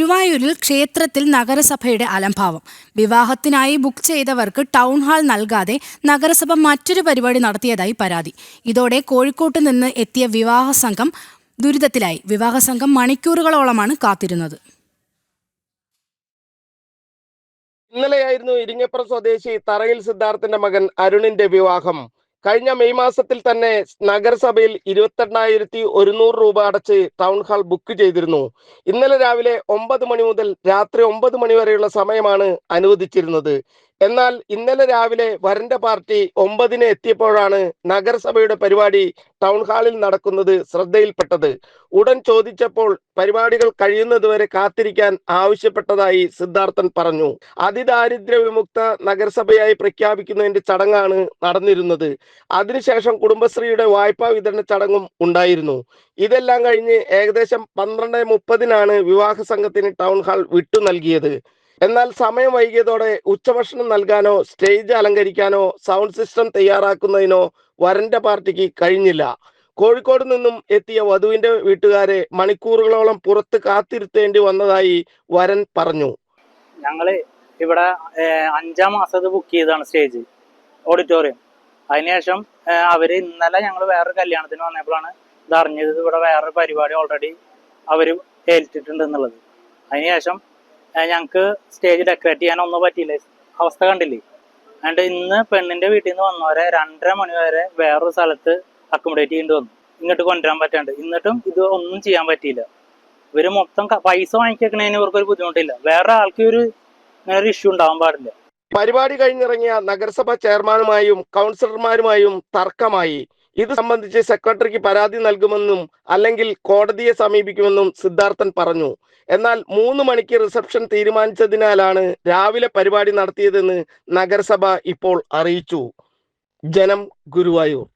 ഗുരുവായൂരിൽ ക്ഷേത്രത്തിൽ നഗരസഭയുടെ അലംഭാവം. വിവാഹത്തിനായി ബുക്ക് ചെയ്തവർക്ക് ടൗൺ ഹാൾ നൽകാതെ നഗരസഭ മറ്റൊരു പരിപാടി നടത്തിയതായി പരാതി. ഇതോടെ കോഴിക്കോട്ട് നിന്ന് എത്തിയ വിവാഹ സംഘം ദുരിതത്തിലായി. വിവാഹ സംഘം മണിക്കൂറുകളോളമാണ് കാത്തിരുന്നത്. ഇന്നലെയായിരുന്നു ഇരിങ്ങപ്പുറം സ്വദേശി തറയിൽ സിദ്ധാർത്ഥന്റെ മകൻ അരുണിന്റെ വിവാഹം. കഴിഞ്ഞ മെയ് മാസത്തിൽ തന്നെ നഗരസഭയിൽ ഇരുപത്തെണ്ണായിരത്തി ഒരുന്നൂറ് രൂപ അടച്ച് ടൗൺ ഹാൾ ബുക്ക് ചെയ്തിരുന്നു. ഇന്നലെ രാവിലെ ഒമ്പത് മണി മുതൽ രാത്രി ഒമ്പത് മണി വരെയുള്ള സമയമാണ് അനുവദിച്ചിരുന്നത്. എന്നാൽ ഇന്നലെ രാവിലെ വരന്റെ പാർട്ടി ഒമ്പതിന് എത്തിയപ്പോഴാണ് നഗരസഭയുടെ പരിപാടി ടൗൺ ഹാളിൽ നടക്കുന്നത് ശ്രദ്ധയിൽപ്പെട്ടത്. ഉടൻ ചോദിച്ചപ്പോൾ പരിപാടികൾ കഴിയുന്നതുവരെ കാത്തിരിക്കാൻ ആവശ്യപ്പെട്ടതായി സിദ്ധാർത്ഥൻ പറഞ്ഞു. അതിദാരിദ്ര്യ വിമുക്ത നഗരസഭയായി പ്രഖ്യാപിക്കുന്നതിന്റെ ചടങ്ങാണ് നടന്നിരുന്നത്. അതിനുശേഷം കുടുംബശ്രീയുടെ വായ്പാ വിതരണ ചടങ്ങും ഉണ്ടായിരുന്നു. ഇതെല്ലാം കഴിഞ്ഞ് ഏകദേശം പന്ത്രണ്ട് മുപ്പതിനാണ് വിവാഹ സംഘത്തിന് ടൗൺ ഹാൾ വിട്ടു നൽകിയത്. എന്നാൽ സമയം വൈകിയതോടെ ഉച്ചഭക്ഷണം നൽകാനോ സ്റ്റേജ് അലങ്കരിക്കാനോ സൗണ്ട് സിസ്റ്റം തയ്യാറാക്കുന്നതിനോ വരന്റെ പാർട്ടിക്ക് കഴിഞ്ഞില്ല. കോഴിക്കോട് നിന്നും എത്തിയ വധുവിന്റെ വീട്ടുകാരെ മണിക്കൂറുകളോളം പുറത്ത് കാത്തിരുത്തേണ്ടി വന്നതായി വരൻ പറഞ്ഞു. ഞങ്ങൾ ഇവിടെ അഞ്ചാം മാസത്ത് ബുക്ക് ചെയ്തതാണ് സ്റ്റേജ് ഓഡിറ്റോറിയം അതിനുശേഷം അവർ ഇന്നലെ ഞങ്ങൾ വേറൊരു കല്യാണത്തിന് വന്നപ്പോഴാണ് ഇത് ഇവിടെ വേറൊരു പരിപാടി ഓൾറെഡി അവർ ഏൽറ്റിട്ടുണ്ട് എന്നുള്ളത് അതിനുശേഷം ഏഹ്, ഞങ്ങക്ക് സ്റ്റേജ് ഡെക്കറേറ്റ് ചെയ്യാൻ ഒന്നും പറ്റിയില്ല? അവസ്ഥ കണ്ടില്ലേ? അതുകൊണ്ട് ഇന്ന് പെണ്ണിന്റെ വീട്ടിൽ നിന്ന് വന്നവരെ രണ്ടര മണി വരെ വേറൊരു സ്ഥലത്ത് അക്കോമഡേറ്റ് ചെയ്യേണ്ടി വന്നു. ഇങ്ങോട്ട് കൊണ്ടുവരാൻ പറ്റാണ്ട്. എന്നിട്ടും ഇത് ഒന്നും ചെയ്യാൻ പറ്റിയില്ല. ഇവർ മൊത്തം പൈസ വാങ്ങിക്കുന്നതിന് ഇവർക്കൊരു ബുദ്ധിമുട്ടില്ല. വേറെ ആൾക്ക് ഒരു ഇങ്ങനെ ഒരു ഇഷ്യൂ ഉണ്ടാവാൻ പാടില്ല. പരിപാടി കഴിഞ്ഞിറങ്ങിയ നഗരസഭ ചെയർമാനുമായും കൗൺസിലർമാരുമായും തർക്കമായി. ഇത് സംബന്ധിച്ച് സെക്രട്ടറിക്ക് പരാതി നൽകുമെന്നും അല്ലെങ്കിൽ കോടതിയെ സമീപിക്കുമെന്നും സിദ്ധാർത്ഥൻ പറഞ്ഞു. എന്നാൽ മൂന്ന് മണിക്ക് റിസപ്ഷൻ തീരുമാനിച്ചതിനാലാണ് രാവിലെ പരിപാടി നടത്തിയതെന്ന് നഗരസഭ ഇപ്പോൾ അറിയിച്ചു. ജനം ഗുരുവായൂർ.